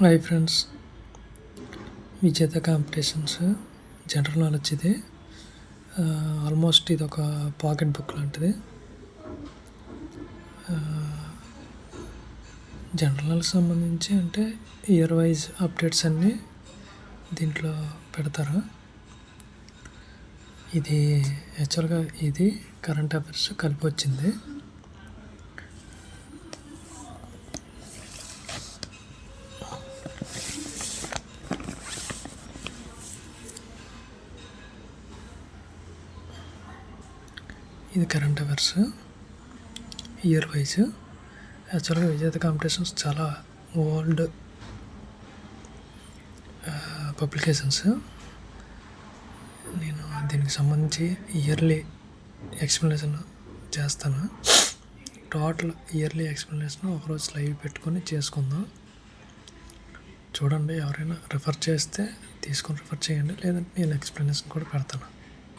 Hi friends Vijetha competitions general knowledge ఇది. Almost ఇది ఒక పాకెట్ బుక్ లాంటిది. జనరల్ నాలెడ్జ్ సంబంధించి అంటే ఇయర్ వైజ్ అప్డేట్స్ అన్నీ దీంట్లో పెడతారు. ఇది యాక్చువల్గా ఇది కరెంట్ అఫైర్స్ కలిపి వచ్చింది. ఇది కరెంట్ అవర్స్ ఇయర్ వైజ్. యాక్చువల్గా విజేత కాంపిటీషన్స్ చాలా ఓల్డ్ పబ్లికేషన్స్. నేను దీనికి సంబంధించి ఇయర్లీ ఎక్స్ప్లెనేషన్ చేస్తాను. టోటల్ ఇయర్లీ ఎక్స్ప్లెనేషన్ ఒకరోజు లైవ్ పెట్టుకొని చేసుకుందాం. చూడండి ఎవరైనా రిఫర్ చేస్తే తీసుకొని రిఫర్ చేయండి లేదంటే నేను ఎక్స్ప్లెనేషన్ కూడా పెడతాను.